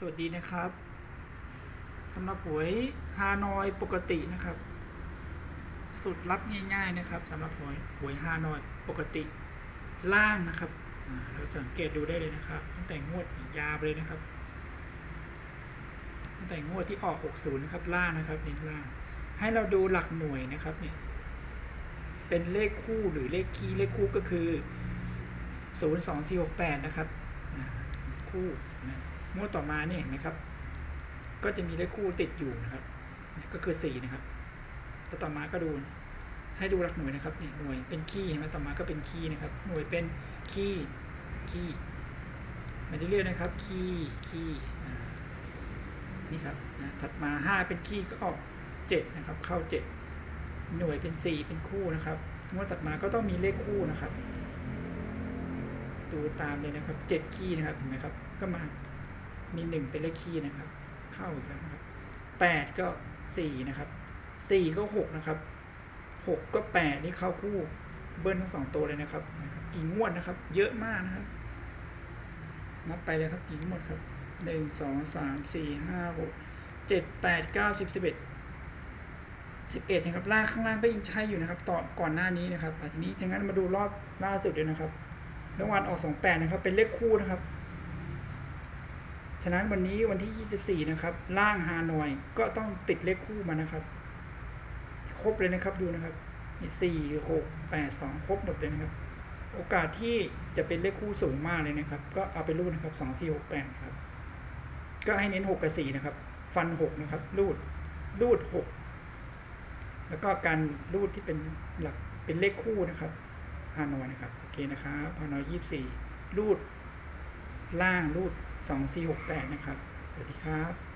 สวัสดีนะครับสำหรับหวยฮานอยปกตินะครับสูตรลับง่ายๆนะครับสำหรับหวยหวยฮานอยปกติล่างนะครับเราสังเกตดูได้เลยนะครับ ตั้งแต่งวดยาวเลยนะครับ ตั้งแต่งวดที่ออก 60 นะครับล่างนะครับเน้นล่าง ให้เราดูหลักหน่วยนะครับเนี่ยเป็นเลขคู่หรือเลขคีย์เลขคู่ก็คือ 0 2 4 6 8 นะครับคู่นะ งวดต่อมาเนี่ยเห็นไหมครับ ก็จะมีเลขคู่ติดอยู่นะครับ ก็คือ4นะครับต่ต่อมาก็ดู ให้ดูหลักหน่วยนะครับนี่หน่วยเป็นคีย์เห็นไหมต่อมาก็เป็นคีย์นะครับ หน่วยเป็นคีย์คีย์มาเรื่อยๆนะครับ คีย์คีย์นี่ครับนะถัดมา 5 เป็นคีย์ก็ออก 7 นะครับ เข้า 7 หน่วยเป็น 4 เป็นคู่นะครับงวดถัดมาก็ต้องมีเลขคู่นะครับ ดูตามเลยนะครับเจ็ดคีย์นะครับเห็นไหมครับ ก็มา มีหนึ่งเป็นเลขคีย์นะครับ เข้าอีกแล้วครับแปดก็สี่นะครับสี่ก็หกนะครับหกก็แปดนี่เข้าคู่เบิ้ลทั้งสองตัวเลยนะครับนะครับ กี่งวดนะครับ เยอะมากนะครับ นับไปเลยครับกี่งวดครับหนึ่งสองสามสี่ห้าหกเจ็ดแปดเก้าสิบสิบเอ็ดสิบเอ็ดนะครับลางข้างล่างก็ยังใช้อยู่นะครับ ต่อก่อนหน้านี้นะครับอาทีนี้จังนั้นมาดูรอบล่าสุดเลยนะครับรางวัลออก28นะครับ เป็นเลขคู่นะครับะนั้นวันนี้วันที่ 24 นะครับ ล่างฮานอยก็ต้องติดเลขคู่มานะครับ ครบเลยนะครับดูนะครับนี่4 6 8 2ครบหมดเลยนะครับ โอกาสที่จะเป็นเลขคู่สูงมากเลยนะครับ ก็เอาไปรูดนะครับ2 4 6 8ครับ ก็ให้เน้น6กับ4นะครับ ฟัน6นะครับ รูด รูด6แล้วก็การรูดที่เป็นหลักเป็นเลขคู่นะครับฮานอยนะครับ โอเคนะครับฮานอยยี่สี่รูด ล่างรูดสองสี่หกแปดนะครับ สวัสดีครับ